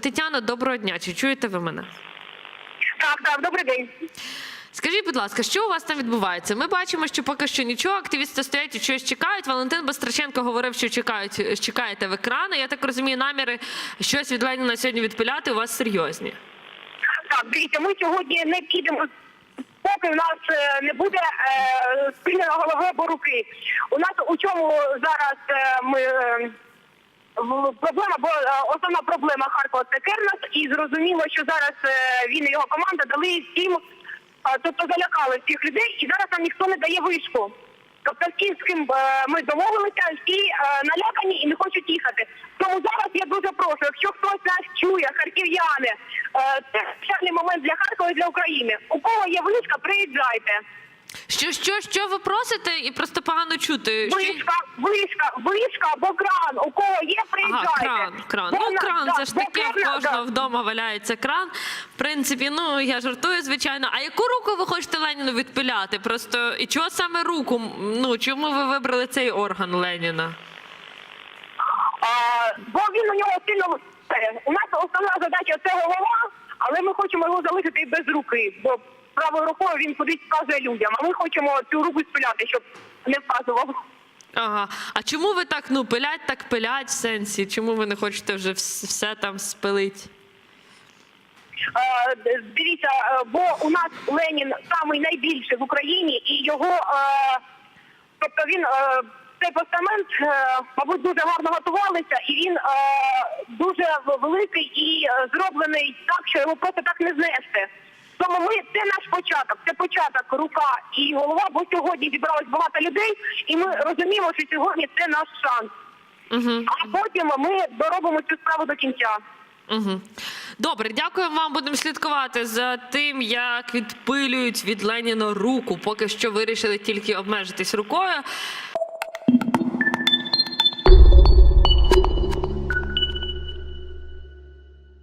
Тетяна, доброго дня. Чи чуєте ви мене? Так, так, добрий день. Скажіть, будь ласка, що у вас там відбувається? Ми бачимо, що поки що нічого, активісти стоять і щось чекають. Валентин Бастраченко говорив, що чекають, чекаєте в екрани. Я так розумію, наміри щось від Леніна сьогодні відпиляти у вас серйозні. Так, дивіться, ми сьогодні не підемо, поки в нас е, не буде е, спільного голови руки. У нас у чому зараз е, ми. е, Проблема, бо е, основна проблема Харкова це Кернес, і зрозуміло, що зараз е, він і його команда дали всім, е, тобто залякали всіх людей, і зараз нам ніхто не дає вишку. Тобто всі, з ким ми домовилися, всі налякані і не хочуть їхати. Тому зараз я дуже прошу, якщо хтось нас чує, харків'яни, це спеціальний момент для Харкова і для України. У кого є вишка, приїжджайте. Що, що, що ви просите? І просто погано чути. Що... Вишка, вишка, вишка або кран. У кого є, приїжджайте. Ага, кран, кран. Бо Ну, на- кран, да, це ж таке, в кожного вдома валяється кран. В принципі, ну я жартую, звичайно. А яку руку ви хочете Леніну відпиляти? Просто і чого саме руку? Ну чому ви вибрали цей орган Леніна? А, бо він у нього сильно у нас основна задача це голова, але ми хочемо його залишити і без руки, бо правою рукою він кудись вказує людям. А ми хочемо цю руку спиляти, щоб не вказував. Ага. А чому ви так ну пилять, так пилять в сенсі? Чому ви не хочете вже вс- все там спилить? Е, д- Дивіться, е, бо у нас Ленін самий найбільший в Україні, і його, е, тобто він е, цей постамент, е, мабуть, дуже гарно готувалися, і він е, дуже великий і е, зроблений так, що його просто так не знести. Тому ми це наш початок, це початок, рука і голова, бо сьогодні зібралось багато людей, і ми розуміємо, що сьогодні це наш шанс. Угу. А потім ми доробимо цю справу до кінця. Угу. Добре, дякую вам. Будемо слідкувати за тим, як відпилюють від Леніна руку. Поки що вирішили тільки обмежитись рукою.